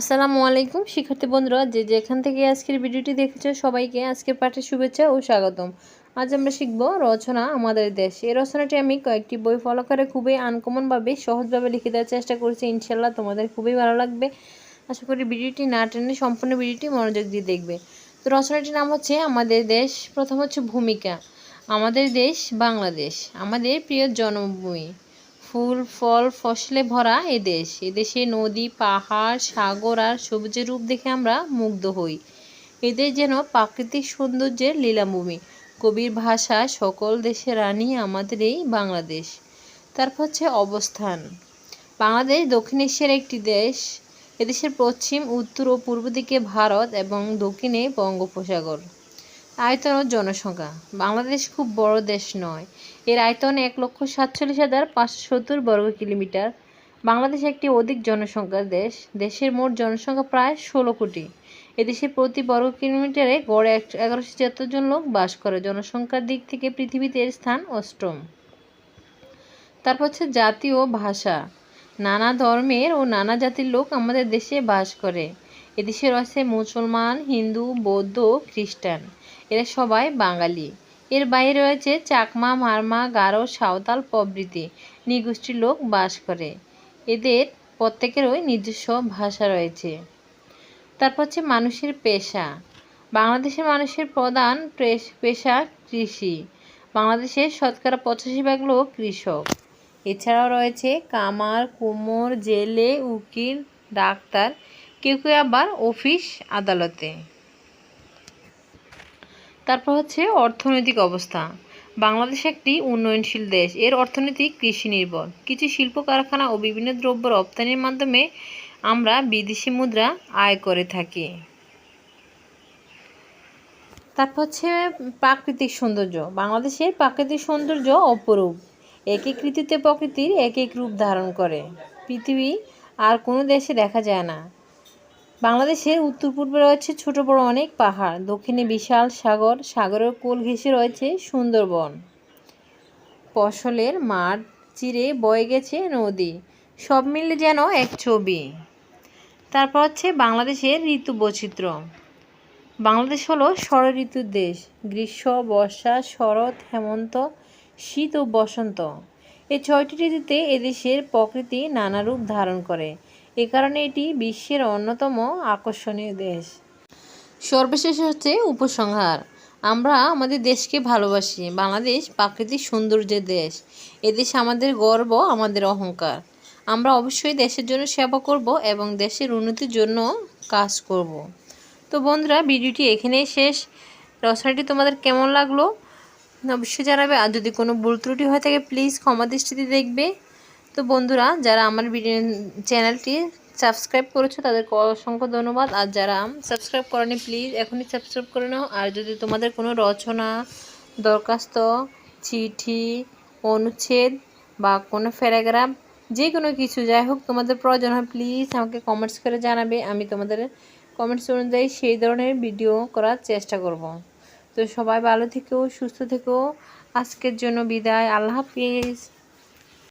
আসসালামু আলাইকুম, শিক্ষার্থী বন্ধুরা। যে যেখান থেকে আজকের ভিডিওটি দেখেছ, সবাইকে আজকের পাঠে শুভেচ্ছা ও স্বাগতম। আজ আমরা শিখব রচনা আমাদের দেশ। এই রচনাটি আমি কয়েকটি বই ফলো করে খুবই আনকমনভাবে সহজভাবে লিখে দেওয়ার চেষ্টা করছি। ইনশাল্লাহ তোমাদের খুবই ভালো লাগবে। আশা করি ভিডিওটি না টেনে সম্পূর্ণ ভিডিওটি মনোযোগ দিয়ে দেখবে। তো রচনাটির নাম হচ্ছে আমাদের দেশ, প্রথম হচ্ছে ভূমিকা। আমাদের দেশ, বাংলাদেশ। আমাদের প্রিয় জন্মভূমি। ফুল, ফল, ফসলে ভরা এ দেশ। এদেশে নদী, পাহাড়, সাগর আর সবুজের রূপ দেখে আমরা মুগ্ধ হই। এদের যেন প্রাকৃতিক সৌন্দর্যের লীলাভূমি। কবির ভাষা, সকল দেশের রানী আমাদের এই বাংলাদেশ। তারপর হচ্ছে অবস্থান। বাংলাদেশ দক্ষিণ এশিয়ার একটি দেশ। এদেশের পশ্চিম, উত্তর ও পূর্ব দিকে ভারত এবং দক্ষিণে বঙ্গোপসাগর। আয়তন ও জনসংখ্যা। বাংলাদেশ খুব বড় দেশ নয়। এর আয়তন এক লক্ষ সাতচল্লিশ হাজার পাঁচশো সত্তর বর্গ কিলোমিটার। বাংলাদেশ একটি অধিক জনসংখ্যার দেশ। দেশের মোট জনসংখ্যা প্রায় ষোলো কোটি। এদেশে প্রতি বর্গ কিলোমিটারে গড়ে এগারোশো ছিয়াত্তর জন লোক বাস করে। জনসংখ্যার দিক থেকে পৃথিবীতে এর স্থান অষ্টম। তারপর হচ্ছে জাতি ও ভাষা। নানা ধর্মের ও নানা জাতির লোক আমাদের দেশে বাস করে। এদেশে রয়েছে মুসলমান, হিন্দু, বৌদ্ধ, খ্রিস্টান। এরা সবাই বাঙালি। এর বাইরে রয়েছে চাকমা, মারমা, গারো, সাঁওতাল প্রভৃতি নৃগোষ্ঠীর লোক বাস করে। এদের প্রত্যেকেরই নিজস্ব ভাষা রয়েছে। তারপর হচ্ছে মানুষের পেশা। বাংলাদেশের মানুষের প্রধান পেশা কৃষি। বাংলাদেশের শতকরা পঁচাশি ভাগ লোক কৃষক। এছাড়াও রয়েছে কামার, কুমোর, জেলে, উকিল, ডাক্তার, কেউ কেউ আবার অফিস আদালতে। তারপর হচ্ছে অর্থনৈতিক অবস্থা। বাংলাদেশ একটি উন্নয়নশীল দেশ। এর অর্থনীতি কৃষি নির্ভর। কিছু শিল্প কারখানা ও বিভিন্ন দ্রব্য রপ্তানির মাধ্যমে আমরা বিদেশি মুদ্রা আয় করে থাকি। তারপর হচ্ছে প্রাকৃতিক সৌন্দর্য। বাংলাদেশের প্রাকৃতিক সৌন্দর্য অপরূপ। এক এক ঋতুতে প্রকৃতির এক এক রূপ ধারণ করে। পৃথিবী আর কোনো দেশে দেখা যায় না। বাংলাদেশের উত্তর পূর্বে রয়েছে ছোট বড় অনেক পাহাড়। দক্ষিণে বিশাল সাগর, সাগরের কোল ঘেঁষে রয়েছে সুন্দরবন। ফসলের মাঠ চিরে বয়ে গেছে নদী। সব মিলে যেন এক ছবি। তারপর হচ্ছে বাংলাদেশের ঋতু বৈচিত্র্য। বাংলাদেশ হলো ষড় ঋতুর দেশ। গ্রীষ্ম, বর্ষা, শরৎ, হেমন্ত, শীত ও বসন্ত। এই ছয়টি ঋতুতে এদেশের প্রকৃতি নানা রূপ ধারণ করে। এ কারণে এটি বিশ্বের অন্যতম আকর্ষণীয় দেশ। সর্বশেষ হচ্ছে উপসংহার। আমরা আমাদের দেশকে ভালোবাসি। বাংলাদেশ প্রাকৃতিক সৌন্দর্যের দেশ। এদেশ আমাদের গর্ব, আমাদের অহংকার। আমরা অবশ্যই দেশের জন্য সেবা করব এবং দেশের উন্নতির জন্য কাজ করব। তো বন্ধুরা, ভিডিওটি এখানেই শেষ। রচনাটি তোমাদের কেমন লাগল? অবশ্যই জানাবে। আর যদি কোনো ভুল ত্রুটি হয়ে থাকে প্লিজ ক্ষমা দৃষ্টিতে দেখবে। তো বন্ধুরা, যারা আমার চ্যানেলটি সাবস্ক্রাইব করেছ, তাদেরকে অসংখ্য ধন্যবাদ। আর যারা সাবস্ক্রাইব করেনি, প্লিজ এখনই সাবস্ক্রাইব করে নাও। আর যদি তোমাদের কোনো রচনা, দরখাস্ত, চিঠি, অনুচ্ছেদ বা কোনো প্যারাগ্রাফ, যে কোনো কিছু, যাই হোক তোমাদের প্রয়োজন হয়, প্লিজ আমাকে কমেন্টস করে জানাবে। আমি তোমাদের কমেন্টস অনুযায়ী সেই ধরনের ভিডিও করার চেষ্টা করব। তো সবাই ভালো থেকেও সুস্থ থেকেও আজকের জন্য বিদায়। আল্লাহ হাফিজ।